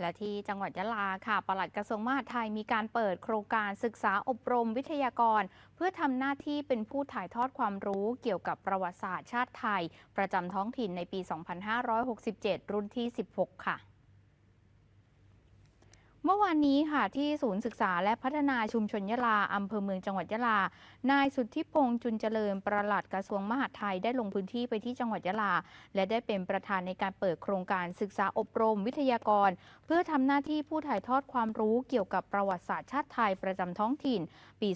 และที่จังหวัดยะลาค่ะ ปลัดกระทรวงมหาดไทยมีการเปิดโครงการศึกษาอบรมวิทยากร เพื่อทำหน้าที่เป็นผู้ถ่ายทอดความรู้เกี่ยวกับประวัติศาสตร์ชาติไทย ประจำท้องถิ่นในปี 2567 รุ่นที่ 16 ค่ะ เมื่อวานนี้ค่ะที่ศูนย์ศึกษาและพัฒนาชุมชนยะลาอำเภอเมืองจังหวัดยะลา นายสุทธิพงษ์จุนเจริญประหลัดกระทรวงมหาดไทยได้ลงพื้นที่ไปที่จังหวัดยะลา และได้เป็นประธานในการเปิดโครงการศึกษาอบรมวิทยากร เพื่อทำหน้าที่ผู้ถ่ายทอดความรู้เกี่ยวกับประวัติศาสตร์ชาติไทยประจำท้องถิ่น ปี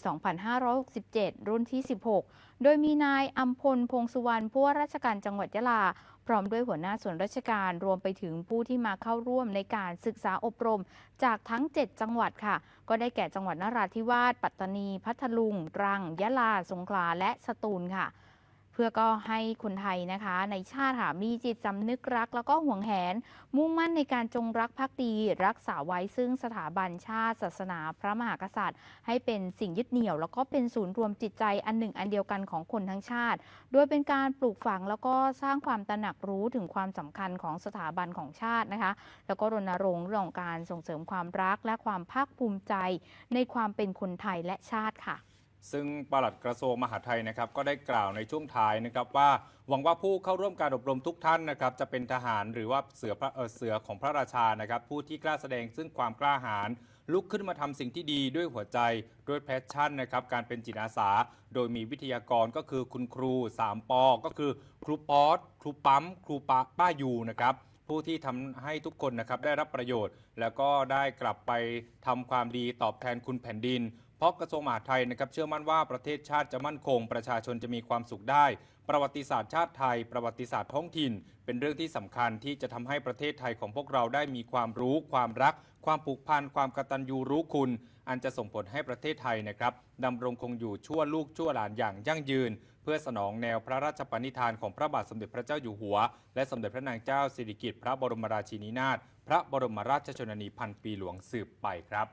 2567 รุ่นที่ 16 โดยมีนายอัมพลพงสุวรรณผู้ว่าราชการจังหวัดยะลา พร้อมด้วยหัวหน้าส่วนราชการรวมไปถึงผู้ที่มาเข้าร่วมในการศึกษาอบรม จากทั้ง 7 จังหวัดค่ะ ก็ได้แก่จังหวัดนราธิวาส ปัตตานี พัทลุง ตรัง ยะลา สงขลา และสตูลค่ะ พื่อก็ให้คนไทยนะคะ ในชาติค่ะมีจิตสำนึกรัก แล้วก็ห่วงแหน มุ่งมั่นในการจงรักภักดี รักษาไว้ซึ่งสถาบันชาติ ศาสนา พระมหากษัตริย์ ให้เป็นสิ่งยึดเหนี่ยว แล้วก็เป็นศูนย์รวมจิตใจอันหนึ่งอันเดียวกันของคนทั้งชาติ โดยเป็นการปลูกฝังแล้วก็สร้างความตระหนักรู้ถึงความสำคัญของสถาบันของชาตินะคะ แล้วก็รณรงค์เรื่องการส่งเสริมความรักและความภาคภูมิใจ ในความเป็นคนไทยและชาติค่ะ ซึ่งปลัดกระทรวงมหาดไทยนะครับก็ได้กล่าวในช่วงท้ายนะครับว่าหวังว่าผู้เข้าร่วมการอบรมทุกท่านนะครับจะเป็นทหารหรือว่าเสือพระเเสือของพระราชานะครับผู้ที่กล้าแสดงซึ่งความกล้าหาญลุกขึ้นมาทำสิ่งที่ดีด้วยหัวใจด้วยแพชชั่นนะครับการเป็นจิตอาสา โดยมีวิทยากรก็คือคุณครู 3ปอก็คือครูป๊อตครูปั๊ม ครูปาป้ายูนะครับผู้ที่ทำให้ทุกคนนะครับได้รับประโยชน์ แล้วก็ได้กลับไปทำความดีตอบแทนคุณแผ่นดิน เพราะกระทรวงมหาดไทยนะครับเชื่อมั่นว่าประเทศชาติจะมั่นคง ประชาชนจะมีความสุขได้ ประวัติศาสตร์ชาติไทย ประวัติศาสตร์ท้องถิ่น เป็นเรื่องที่สำคัญที่จะทำให้ประเทศไทยของพวกเราได้มีความรู้ ความรัก ความผูกพันความกตัญญูรู้คุณ อันจะส่งผลให้ประเทศไทยนะครับดำรงคงอยู่ชั่วลูกชั่วหลานอย่างยั่งยืน เพื่อสนองแนวพระราชปณิธานของพระบาทสมเด็จพระเจ้าอยู่หัว และสมเด็จพระนางเจ้าสิริกิติ์พระบรมราชินีนาถพระบรมราชชนนีพันปีหลวงสืบไปครับ